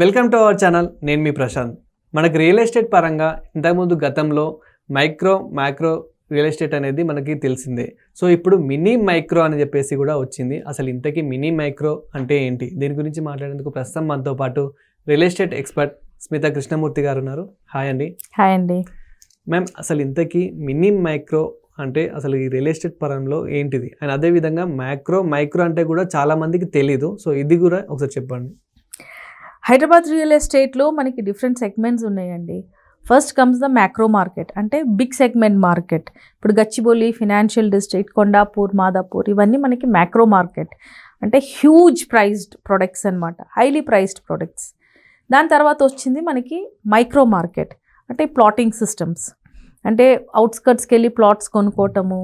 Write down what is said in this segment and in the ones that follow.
Welcome to our channel నేను మీ ప్రశాంత్. మనకి real estate పరంగా ఇంతకుముందు గతంలో మైక్రో మైక్రో రియల్ ఎస్టేట్ అనేది మనకి తెలిసిందే. సో ఇప్పుడు మినీ మైక్రో అని చెప్పేసి కూడా వచ్చింది. అసలు ఇంతకీ మినీ మైక్రో అంటే ఏంటి? దీని గురించి మాట్లాడేందుకు ప్రస్తుతం మనతో పాటు real estate expert Smitha Krishnamurthy garu ఉన్నారు. హాయ్ అండి. హాయ్ అండి. మ్యామ్ అసలు ఇంతకీ మినీ మైక్రో అంటే అసలు ఈ రియల్ ఎస్టేట్ పరంలో ఏంటిది? అండ్ అదేవిధంగా మైక్రో మైక్రో అంటే కూడా చాలా మందికి తెలీదు. సో ఇది కూడా ఒకసారి చెప్పండి. హైదరాబాద్ రియల్ ఎస్టేట్లో మనకి డిఫరెంట్ సెగ్మెంట్స్ ఉన్నాయండి. First comes the macro market అంటే బిగ్ సెగ్మెంట్ మార్కెట్. ఇప్పుడు గచ్చిబౌలి ఫినాన్షియల్ డిస్ట్రిక్ట్ కొండాపూర్ మాదాపూర్ ఇవన్నీ మనకి మ్యాక్రో మార్కెట్. అంటే హ్యూజ్ ప్రైజ్డ్ ప్రొడక్ట్స్ అనమాట హైలీ ప్రైజ్డ్ ప్రొడక్ట్స్. దాని తర్వాత వచ్చింది మనకి మైక్రో మార్కెట్ అంటే ప్లాటింగ్ సిస్టమ్స్. అంటే అవుట్స్కట్స్కి వెళ్ళి ప్లాట్స్ కొనుక్కోవటము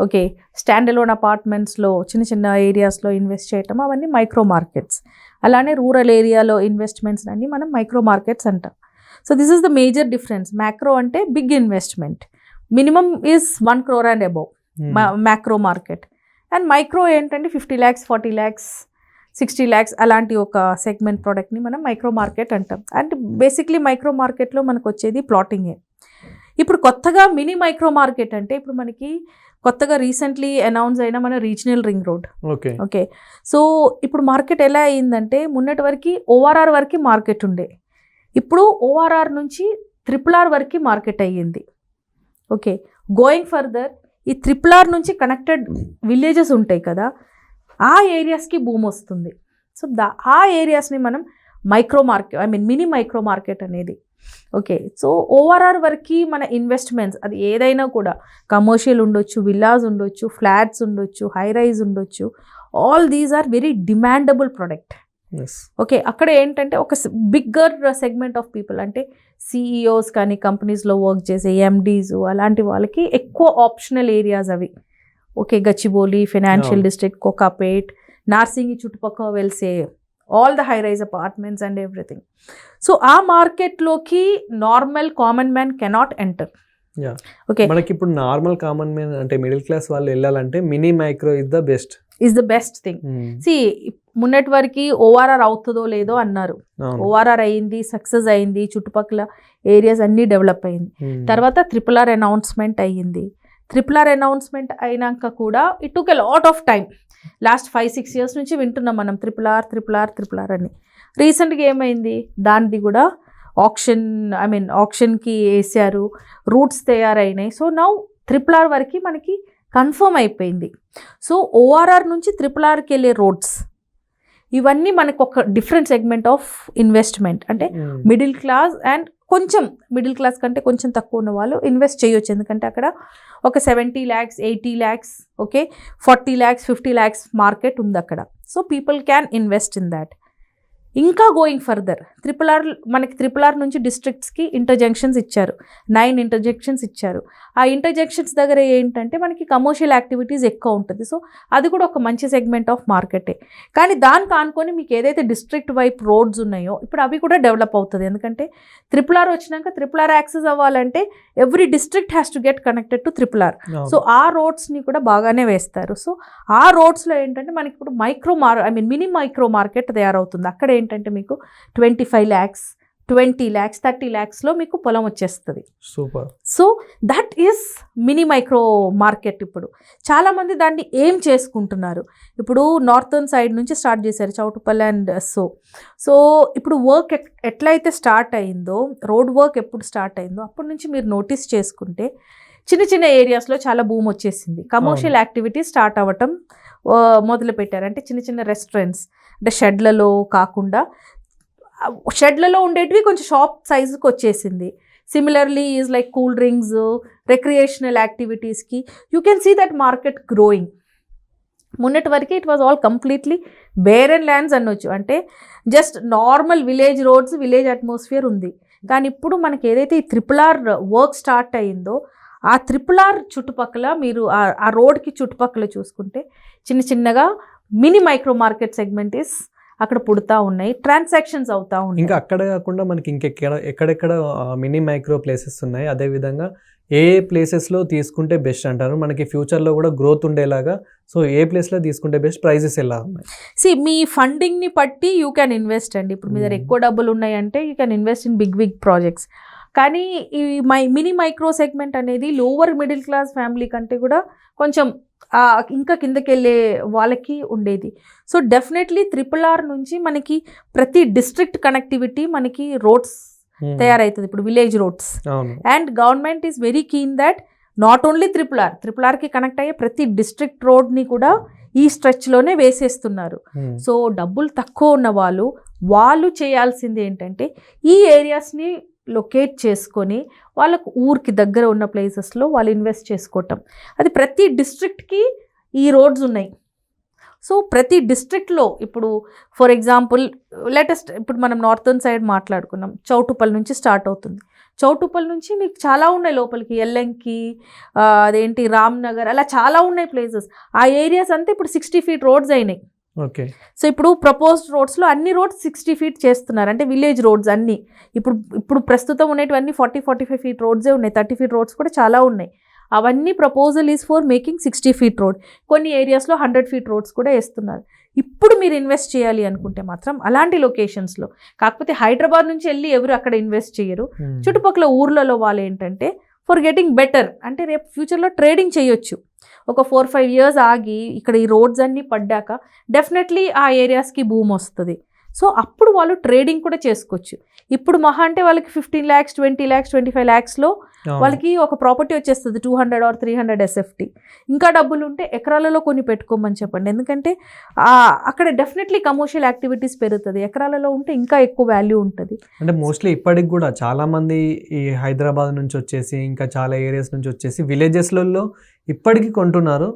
ఓకే స్టాండ్ అలోన్ అపార్ట్మెంట్స్లో చిన్న చిన్న ఏరియాస్లో ఇన్వెస్ట్ చేయటం అవన్నీ మైక్రో మార్కెట్స్. అలానే రూరల్ ఏరియాలో ఇన్వెస్ట్మెంట్స్ అన్ని మనం మైక్రో మార్కెట్స్ అంటాం. So this is the major difference. Macro అంటే big investment. Minimum is one crore and above. Macro market. And micro ఏంటంటే fifty lakhs forty lakhs sixty lakhs అలాంటి ఒక segment ప్రోడక్ట్ని మనం మైక్రో మార్కెట్ అంటాం. అండ్ బేసిక్లీ మైక్రో మార్కెట్లో మనకు వచ్చేది ప్లాటింగే. ఇప్పుడు కొత్తగా మినీ మైక్రో మార్కెట్ అంటే ఇప్పుడు మనకి కొత్తగా రీసెంట్లీ అనౌన్స్ అయిన మన regional ring road. Okay. Okay. So ఇప్పుడు మార్కెట్ ఎలా అయిందంటే మొన్నటి వరకు ఓఆర్ఆర్ వరకు మార్కెట్ ఉండే. ఇప్పుడు ఓఆర్ఆర్ నుంచి త్రిపుల్ ఆర్ వరకు మార్కెట్ అయ్యింది. ఓకే. గోయింగ్ ఫర్దర్ ఈ త్రిపుల్ ఆర్ నుంచి కనెక్టెడ్ విలేజెస్ ఉంటాయి కదా ఆ ఏరియాస్కి భూమి వస్తుంది. సో దా ఆ ఏరియాస్ని మనం micro market I mean mini micro market అనేది ఓకే సో ఓవరాల్ వరకు మన ఇన్వెస్ట్మెంట్స్ అది ఏదైనా కూడా కమర్షియల్ ఉండొచ్చు విల్లాస్ ఉండొచ్చు ఫ్లాట్స్ ఉండొచ్చు హై రైజ్ ఉండొచ్చు all these are very demandable product okay అక్కడ ఏంటంటే ఒక బిగ్గర్ సెగ్మెంట్ ఆఫ్ పీపుల్ అంటే సిఇఓస్ కానీ కంపెనీస్లో వర్క్ చేసే ఎండీస్ అలాంటి వాళ్ళకి ఎక్కువ ఆప్షనల్ ఏరియాస్ అవి. Okay Gachibowli financial. District Kokapet Narsingi చుట్టుపక్కల వెళ్సే all the high rise apartments and everything so ఆ మార్కెట్లోకి normal common man cannot enter Yeah. Okay మనకి ఇప్పుడు నార్మల్ కామన్ మ్యాన్ అంటే మిడిల్ క్లాస్ వాళ్ళు వెళ్ళాలంటే mini micro is the best is the best thing see మొన్నటి వరకు ఓఆర్ఆర్ అవుతుందో లేదో అన్నారు. ఓఆర్ఆర్ అయింది సక్సెస్ అయింది చుట్టుపక్కల ఏరియాస్ అన్నీ డెవలప్ అయింది. తర్వాత త్రిపుల్ ఆర్ అనౌన్స్మెంట్ అయ్యింది. త్రిపుల్ ఆర్ అనౌన్స్మెంట్ అయినాక కూడా it took a lot of time last five six years నుంచి వింటున్నాం మనం triple R triple R triple R అని. రీసెంట్గా ఏమైంది? దానిది కూడా ఆప్షన్ ఐ మీన్ ఆప్షన్కి వేసారు. రూట్స్ తయారైనాయి. సో నౌ త్రిపుల్ ఆర్ వరకు మనకి కన్ఫర్మ్ అయిపోయింది. సో ఓఆర్ఆర్ నుంచి త్రిపుల్ ఆర్కి వెళ్ళే రోడ్స్ ఇవన్నీ మనకు ఒక డిఫరెంట్ సెగ్మెంట్ ఆఫ్ ఇన్వెస్ట్మెంట్ అంటే మిడిల్ క్లాస్ అండ్ కొంచెం మిడిల్ క్లాస్ కంటే కొంచెం తక్కువ ఉన్న వాళ్ళు ఇన్వెస్ట్ చేయొచ్చు. ఎందుకంటే అక్కడ ఒక seventy lakhs eighty lakhs okay forty lakhs fifty lakhs market ఉంది అక్కడ. So people can invest in that ఇంకా గోయింగ్ ఫర్దర్ త్రిపుల్ ఆర్ మనకి త్రిపుల్ ఆర్ నుంచి డిస్ట్రిక్ట్స్కి ఇంటర్జంక్షన్స్ ఇచ్చారు. నైన్ ఇంటర్జంక్షన్స్ ఇచ్చారు. ఆ ఇంటర్జంక్షన్స్ దగ్గర ఏంటంటే మనకి కమర్షియల్ యాక్టివిటీస్ ఎక్కువ ఉంటుంది. సో అది కూడా ఒక మంచి సెగ్మెంట్ ఆఫ్ మార్కెటే కానీ దానికి ఆనుకొని మీకు ఏదైతే డిస్ట్రిక్ట్ వైప్ రోడ్స్ ఉన్నాయో ఇప్పుడు అవి కూడా డెవలప్ అవుతుంది. ఎందుకంటే త్రిపుల్ ఆర్ వచ్చినాక త్రిపుల్ ఆర్ యాక్సెస్ అవ్వాలంటే every district has to get connected to triple R so ఆ రోడ్స్ని కూడా బాగానే వేస్తారు. సో ఆ రోడ్స్లో ఏంటంటే మనకి ఇప్పుడు మైక్రో మార్ I mean mini micro market తయారవుతుంది. అక్కడ ఏంటంటే మీకు twenty five lakhs twenty lakhs thirty ల్యాక్స్లో మీకు పొలం వచ్చేస్తుంది. Super. So that is mini micro market ఇప్పుడు. చాలామంది దాన్ని ఏం చేసుకుంటున్నారు? ఇప్పుడు నార్థన్ సైడ్ నుంచి స్టార్ట్ చేశారు చౌటుపల్లి అండ్ సో. సో ఇప్పుడు వర్క్ ఎట్లయితే స్టార్ట్ అయిందో రోడ్ వర్క్ ఎప్పుడు స్టార్ట్ అయిందో అప్పటి నుంచి మీరు నోటీస్ చేసుకుంటే చిన్న చిన్న ఏరియాస్లో చాలా భూమి వచ్చేసింది. కమర్షియల్ యాక్టివిటీ స్టార్ట్ అవ్వటం మొదలుపెట్టారు అంటే చిన్న చిన్న రెస్టారెంట్స్ అంటే షెడ్లలో కాకుండా షెడ్లలో ఉండేటివి కొంచెం షాప్ సైజుకి వచ్చేసింది. Similarly is like cool drinks recreational యాక్టివిటీస్కి you can see that market growing మొన్నటి వరకు it was all completely barren lands అనొచ్చు. అంటే just normal village roads village atmosphere ఉంది. కానీ ఇప్పుడు మనకి ఏదైతే ఈ త్రిపుల్ ఆర్ వర్క్ స్టార్ట్ అయ్యిందో ఆ త్రిపుల్ ఆర్ చుట్టుపక్కల మీరు ఆ- ఆ రోడ్కి చుట్టుపక్కల చూసుకుంటే చిన్న చిన్నగా mini micro market segment is అక్కడ పుడతా ఉన్నాయి ట్రాన్సాక్షన్స్ అవుతా ఉన్నాయి. ఇంకా అక్కడ కాకుండా మనకి ఇంకెక్కడ ఎక్కడెక్కడ మినీ మైక్రో ప్లేసెస్ ఉన్నాయి. అదే విధంగా ఏ ఏ ప్లేసెస్లో తీసుకుంటే బెస్ట్ అంటారు? మనకి ఫ్యూచర్లో కూడా గ్రోత్ ఉండేలాగా సో ఏ ప్లేస్లో తీసుకుంటే బెస్ట్? ప్రైజెస్ ఎలా ఉన్నాయి? సి మీ ఫండింగ్ని బట్టి యూ క్యాన్ ఇన్వెస్ట్ అండి. ఇప్పుడు మీ దగ్గర. ఎక్కువ డబ్బులు ఉన్నాయంటే you can invest in big big projects కానీ ఈ మై మినీ మైక్రో సెగ్మెంట్ అనేది లోవర్ మిడిల్ క్లాస్ ఫ్యామిలీ కంటే కూడా కొంచెం ఇంకా కిందకి వెళ్ళే వాళ్ళకి ఉండేది. సో డెఫినెట్లీ త్రిపుల్ ఆర్ నుంచి మనకి ప్రతి డిస్ట్రిక్ట్ కనెక్టివిటీ మనకి రోడ్స్. తయారవుతుంది ఇప్పుడు village roads. And government is very keen that not only triple R triple Arki connect అయ్యే ప్రతి డిస్ట్రిక్ట్ రోడ్ని కూడా ఈ స్ట్రెచ్లోనే వేసేస్తున్నారు. సో డబ్బులు తక్కువ ఉన్న వాళ్ళు వాళ్ళు చేయాల్సింది ఏంటంటే ఈ ఏరియాస్ని లొకేట్ చేసుకొని వాళ్ళకు ఊరికి దగ్గర ఉన్న ప్లేసెస్లో వాళ్ళు ఇన్వెస్ట్ చేసుకోవటం. అది ప్రతి డిస్ట్రిక్ట్కి ఈ రోడ్స్ ఉన్నాయి. సో ప్రతి డిస్ట్రిక్ట్లో ఇప్పుడు ఫర్ ఎగ్జాంపుల్ లేటెస్ట్ ఇప్పుడు మనం నార్థన్ సైడ్ మాట్లాడుకున్నాం. చౌటుపల్ నుంచి స్టార్ట్ అవుతుంది. చౌటుపల్ నుంచి మీకు చాలా ఉన్నాయి లోపలికి. ఎల్లంకి అదేంటి రామ్నగర్ అలా చాలా ఉన్నాయి ప్లేసెస్. ఆ ఏరియాస్ అంతా ఇప్పుడు సిక్స్టీ ఫీట్ రోడ్స్ అయినాయి. ఓకే. సో ఇప్పుడు ప్రపోజ్డ్ రోడ్స్లో అన్ని రోడ్స్ సిక్స్టీ ఫీట్ చేస్తున్నారు. అంటే విలేజ్ రోడ్స్ అన్నీ. ఇప్పుడు ఇప్పుడు ప్రస్తుతం ఉండేటివన్నీ ఫార్టీ ఫార్టీ ఫైవ్ ఫీట్ రోడ్సే ఉన్నాయి. థర్టీ ఫీట్ రోడ్స్ కూడా చాలా ఉన్నాయి. అవన్నీ proposal is for making sixty feet road కొన్ని ఏరియాస్లో హండ్రెడ్ ఫీట్ రోడ్స్ కూడా వేస్తున్నారు. ఇప్పుడు మీరు ఇన్వెస్ట్ చేయాలి అనుకుంటే మాత్రం అలాంటి లొకేషన్స్లో కాకపోతే హైదరాబాద్ నుంచి వెళ్ళి ఎవరు అక్కడ ఇన్వెస్ట్ చేయరు. Hmm. చుట్టుపక్కల ఊర్లలో వాళ్ళు ఏంటంటే ఫర్ గెటింగ్ బెటర్ అంటే రేపు ఫ్యూచర్లో ట్రేడింగ్ చేయొచ్చు. ఒక ఫోర్ ఫైవ్ ఇయర్స్ ఆగి ఇక్కడ ఈ రోడ్స్ అన్నీ పడ్డాక డెఫినెట్లీ ఆ ఏరియాస్కి భూమి వస్తుంది. సో అప్పుడు వాళ్ళు ట్రేడింగ్ కూడా చేసుకోవచ్చు. ఇప్పుడు మహా అంటే వాళ్ళకి fifteen lakhs twenty lakhs twenty five ల్యాక్స్లో. వాళ్ళకి ఒక ప్రాపర్టీ వచ్చేస్తుంది two hundred or three hundred SFT. ఇంకా డబ్బులు ఉంటే ఎకరాలలో కొన్ని పెట్టుకోమని చెప్పండి. ఎందుకంటే అక్కడ డెఫినెట్లీ కమర్షియల్ యాక్టివిటీస్ పెరుగుతుంది. ఎకరాలలో ఉంటే ఇంకా ఎక్కువ వాల్యూ ఉంటుంది. అంటే మోస్ట్లీ ఇప్పటికి కూడా చాలా మంది ఈ హైదరాబాద్ నుంచి వచ్చేసి ఇంకా చాలా ఏరియాస్ నుంచి వచ్చేసి విలేజెస్లలో ఇప్పటికీ కొంటున్నారు.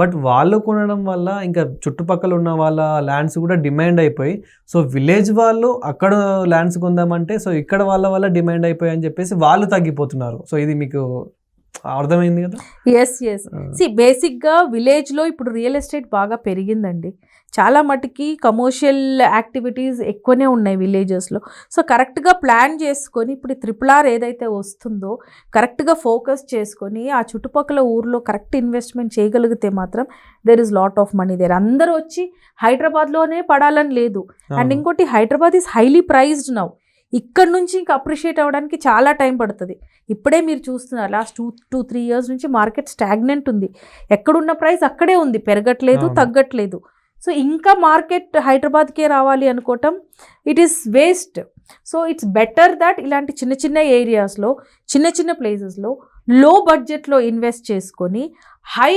బట్ వాళ్ళు కొనడం వల్ల ఇంకా చుట్టుపక్కల ఉన్న వాళ్ళ ల్యాండ్స్ కూడా డిమాండ్ అయిపోయి సో విలేజ్ వాళ్ళు అక్కడ ల్యాండ్స్ కొందామంటే సో ఇక్కడ వాళ్ళ వల్ల డిమాండ్ అయిపోయి అని చెప్పేసి వాళ్ళు తగ్గిపోతున్నారు. సో ఇది మీకు అర్థమైంది కదా? ఎస్ ఎస్ సి బేసిక్గా విలేజ్లో ఇప్పుడు రియల్ ఎస్టేట్ బాగా పెరిగిందండి. చాలా మటుకి కమర్షియల్ యాక్టివిటీస్ ఎక్కువనే ఉన్నాయి విలేజెస్లో సో కరెక్ట్గా ప్లాన్ చేసుకొని ఇప్పుడు త్రిపుల్ ఆర్ ఏదైతే వస్తుందో కరెక్ట్గా ఫోకస్ చేసుకొని ఆ చుట్టుపక్కల ఊర్లో కరెక్ట్ ఇన్వెస్ట్మెంట్ చేయగలిగితే మాత్రం there is lot of money there అందరూ వచ్చి హైదరాబాద్లోనే పడాలని లేదు. అండ్ ఇంకోటి Hyderabad is highly priced now ఇక్కడ నుంచి ఇంకా అప్రిషియేట్ అవ్వడానికి చాలా టైం పడుతుంది. ఇప్పుడే మీరు చూస్తున్నారు last two two three years నుంచి మార్కెట్ స్టాగ్నెంట్ ఉంది. ఎక్కడున్న ప్రైస్ అక్కడే ఉంది పెరగట్లేదు. తగ్గట్లేదు. సో ఇంకా మార్కెట్ హైదరాబాద్కే రావాలి అనుకోవటం it is waste so it's better that ఇలాంటి చిన్న చిన్న ఏరియాస్లో చిన్న చిన్న ప్లేసెస్లో లో బడ్జెట్లో ఇన్వెస్ట్ చేసుకొని హై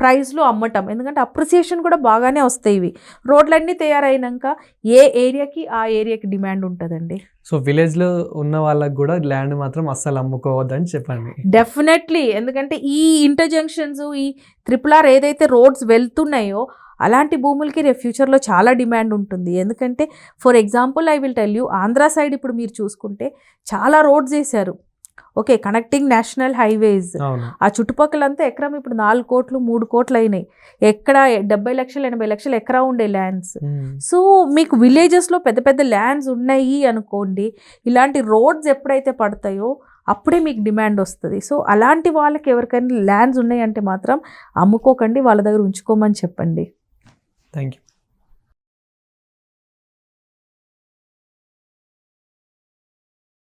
ప్రైస్లో అమ్మటం. ఎందుకంటే అప్రిసియేషన్ కూడా బాగానే వస్తాయి ఇవి. రోడ్లన్నీ తయారైనాక ఏ ఏరియాకి ఆ ఏరియాకి డిమాండ్ ఉంటుందండి. సో విలేజ్లో ఉన్న వాళ్ళకి కూడా ల్యాండ్ మాత్రం అస్సలు అమ్ముకోవద్దని చెప్పండి. డెఫినెట్లీ. ఎందుకంటే ఈ ఇంటర్జంక్షన్స్ ఈ త్రిపుల్ ఆర్ ఏదైతే రోడ్స్ వెళ్తున్నాయో అలాంటి భూములకి రేపు ఫ్యూచర్లో చాలా డిమాండ్ ఉంటుంది. ఎందుకంటే for example I will tell you Andhra side ఇప్పుడు మీరు చూసుకుంటే చాలా రోడ్స్ వేశారు. ఓకే కనెక్టింగ్ నేషనల్ హైవేస్ ఆ చుట్టుపక్కలంతా ఎకరం ఇప్పుడు నాలుగు కోట్లు మూడు కోట్లు అయినాయి ఎక్కడ డెబ్బై లక్షలు ఎనభై లక్షలు ఎకరా ఉండే ల్యాండ్స్. సో మీకు విలేజెస్లో పెద్ద పెద్ద ల్యాండ్స్ ఉన్నాయి అనుకోండి ఇలాంటి రోడ్స్ ఎప్పుడైతే పడతాయో అప్పుడే మీకు డిమాండ్ వస్తుంది. సో అలాంటి వాళ్ళకి ఎవరికైనా ల్యాండ్స్ ఉన్నాయంటే మాత్రం అమ్ముకోకండి వాళ్ళ దగ్గర ఉంచుకోమని చెప్పండి. Thank you